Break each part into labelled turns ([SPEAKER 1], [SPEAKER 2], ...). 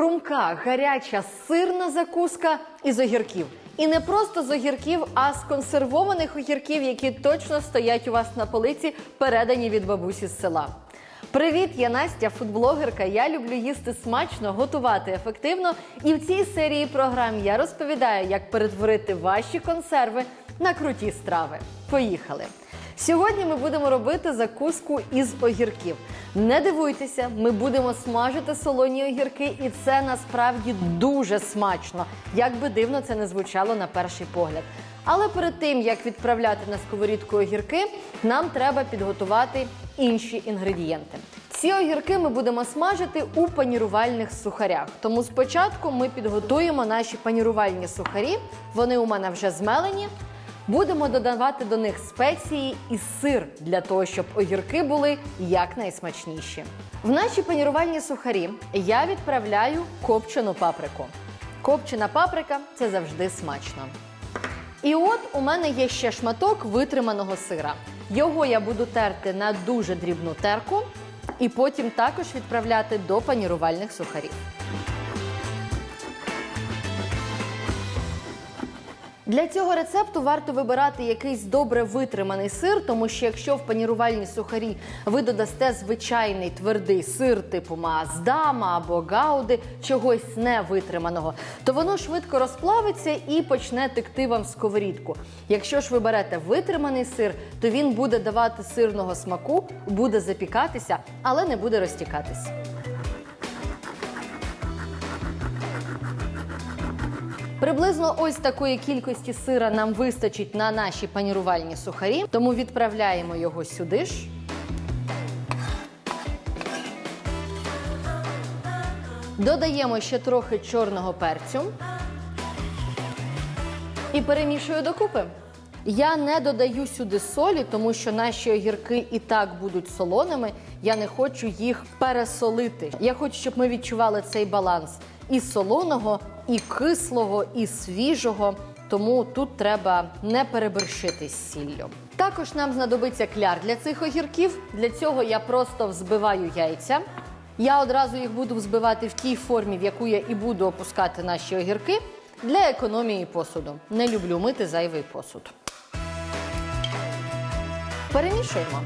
[SPEAKER 1] Хрумка, гаряча, сирна закуска із огірків. І не просто з огірків, а з консервованих огірків, які точно стоять у вас на полиці, передані від бабусі з села. Привіт, я Настя, фудблогерка. Я люблю їсти смачно, готувати ефективно. І в цій серії програм я розповідаю, як перетворити ваші консерви на круті страви. Поїхали! Сьогодні ми будемо робити закуску із огірків. Не дивуйтеся, ми будемо смажити солоні огірки, і це насправді дуже смачно, як би дивно це не звучало на перший погляд. Але перед тим як відправляти на сковорідку огірки, нам треба підготувати інші інгредієнти. Ці огірки ми будемо смажити у панірувальних сухарях. Тому спочатку ми підготуємо наші панірувальні сухарі. Вони у мене вже змелені. Будемо додавати до них спеції і сир для того, щоб огірки були якнайсмачніші. В наші панірувальні сухарі я відправляю копчену паприку. Копчена паприка це завжди смачно. І от у мене є ще шматок витриманого сира. Його я буду терти на дуже дрібну терку і потім також відправляти до панірувальних сухарів. Для цього рецепту варто вибирати якийсь добре витриманий сир, тому що якщо в панірувальні сухарі ви додасте звичайний твердий сир, типу Маасдама або Гауди, чогось невитриманого, то воно швидко розплавиться і почне текти вам сковорідку. Якщо ж ви берете витриманий сир, то він буде давати сирного смаку, буде запікатися, але не буде розтікатись. Приблизно ось такої кількості сира нам вистачить на наші панірувальні сухарі, тому відправляємо його сюди ж. Додаємо ще трохи чорного перцю і перемішую докупи. Я не додаю сюди солі, тому що наші огірки і так будуть солоними. Я не хочу їх пересолити. Я хочу, щоб ми відчували цей баланс і солоного, і кислого, і свіжого. Тому тут треба не переборщити з сіллю. Також нам знадобиться кляр для цих огірків. Для цього я просто взбиваю яйця. Я одразу їх буду взбивати в тій формі, в яку я і буду опускати наші огірки для економії посуду. Не люблю мити зайвий посуд. Перемішуємо.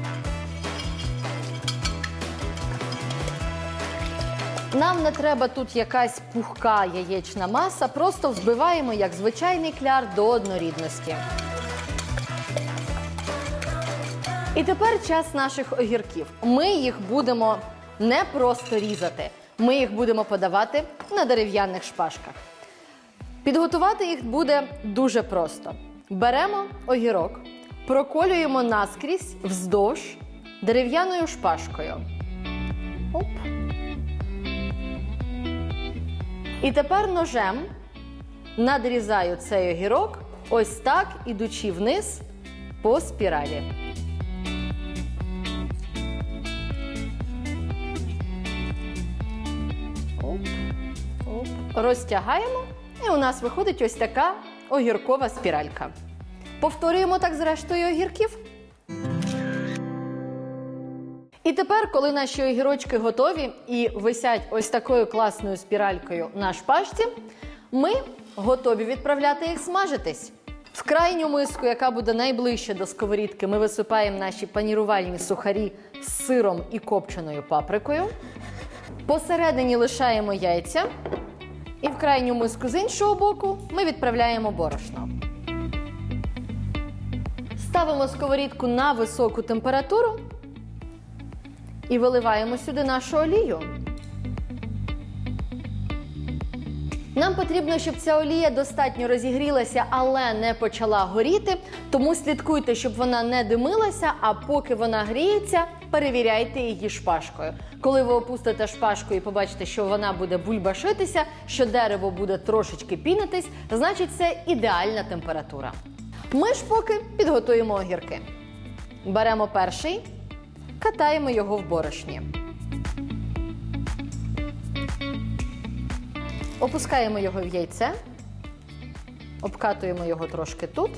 [SPEAKER 1] Нам не треба тут якась пухка яєчна маса, просто взбиваємо як звичайний кляр до однорідності. І тепер час наших огірків. Ми їх будемо не просто різати, ми їх будемо подавати на дерев'яних шпажках. Підготувати їх буде дуже просто. Беремо огірок, проколюємо наскрізь вздовж дерев'яною шпажкою. Оп. І тепер ножем надрізаю цей огірок ось так, ідучи вниз по спіралі. Оп, оп. Розтягаємо, і у нас виходить ось така огіркова спіралька. Повторюємо так з рештою огірків. І тепер, коли наші огірочки готові і висять ось такою класною спіралькою на шпажці, ми готові відправляти їх смажитись. В крайню миску, яка буде найближче до сковорідки, ми висипаємо наші панірувальні сухарі з сиром і копченою паприкою. Посередині лишаємо яйця. І в крайню миску з іншого боку ми відправляємо борошно. Ставимо сковорідку на високу температуру і виливаємо сюди нашу олію. Нам потрібно, щоб ця олія достатньо розігрілася, але не почала горіти. Тому слідкуйте, щоб вона не димилася, а поки вона гріється, перевіряйте її шпажкою. Коли ви опустите шпажку і побачите, що вона буде бульбашитися, що дерево буде трошечки пінитись, значить це ідеальна температура. Ми ж поки підготуємо огірки. Беремо перший, катаємо його в борошні. Опускаємо його в яйце, обкатуємо його трошки тут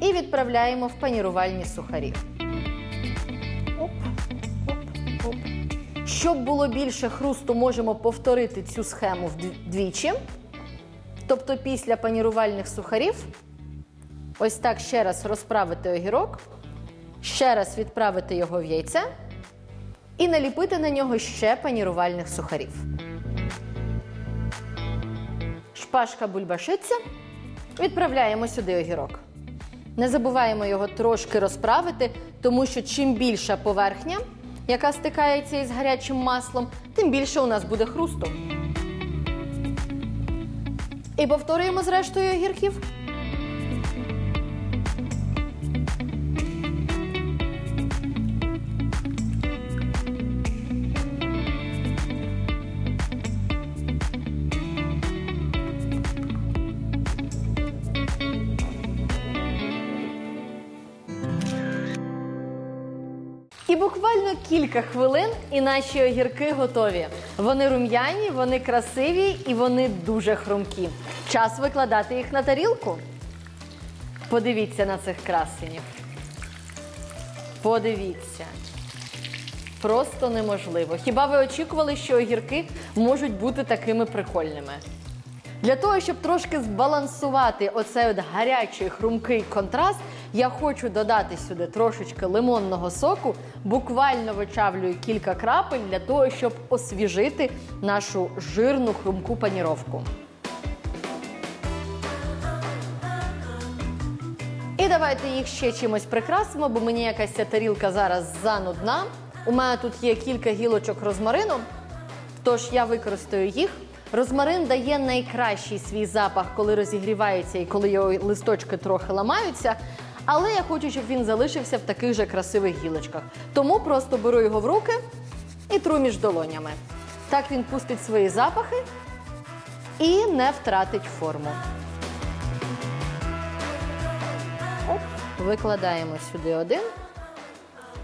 [SPEAKER 1] і відправляємо в панірувальні сухарі. Щоб було більше хрусту, можемо повторити цю схему вдвічі. Тобто після панірувальних сухарів ось так ще раз розправити огірок, ще раз відправити його в яйце і наліпити на нього ще панірувальних сухарів. Шпажка бульбашиться. Відправляємо сюди огірок. Не забуваємо його трошки розправити, тому що чим більша поверхня, яка стикається із гарячим маслом, тим більше у нас буде хрусту. І повторюємо з рештою огірків. Буквально кілька хвилин, і наші огірки готові. Вони рум'яні, вони красиві і вони дуже хрумкі. Час викладати їх на тарілку. Подивіться на цих красенів. Подивіться. Просто неможливо. Хіба ви очікували, що огірки можуть бути такими прикольними? Для того, щоб трошки збалансувати оцей от гарячий хрумкий контраст, я хочу додати сюди трошечки лимонного соку, буквально вичавлюю кілька крапель для того, щоб освіжити нашу жирну хрумку паніровку. І давайте їх ще чимось прикрасимо, бо мені якась ця тарілка зараз занудна. У мене тут є кілька гілочок розмарину, тож я використаю їх. Розмарин дає найкращий свій запах, коли розігрівається і коли його листочки трохи ламаються. Але я хочу, щоб він залишився в таких же красивих гілочках. Тому просто беру його в руки і тру між долонями. Так він пустить свої запахи і не втратить форму. Оп, викладаємо сюди один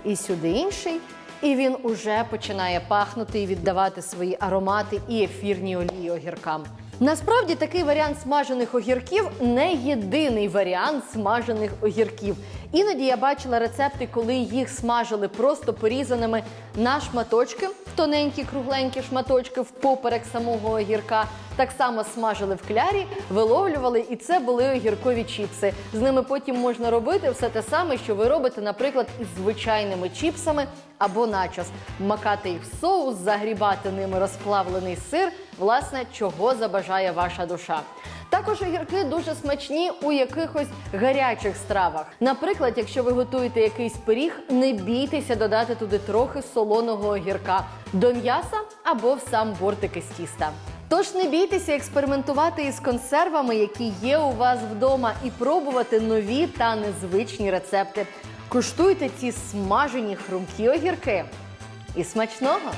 [SPEAKER 1] і сюди інший. І він уже починає пахнути і віддавати свої аромати і ефірні олії огіркам. Насправді такий варіант смажених огірків не єдиний варіант смажених огірків. Іноді я бачила рецепти, коли їх смажили просто порізаними на шматочки, в тоненькі кругленькі шматочки впоперек самого огірка. Так само смажили в клярі, виловлювали, і це були огіркові чіпси. З ними потім можна робити все те саме, що ви робите, наприклад, із звичайними чіпсами або начос. Макати їх в соус, загрібати ними розплавлений сир, власне, чого забажає ваша душа. Також огірки дуже смачні у якихось гарячих стравах. Наприклад, якщо ви готуєте якийсь пиріг, не бійтеся додати туди трохи солоного огірка до м'яса або в сам бортики з тіста. Тож не бійтеся експериментувати із консервами, які є у вас вдома, і пробувати нові та незвичні рецепти. Куштуйте ці смажені хрумкі огірки. І смачного!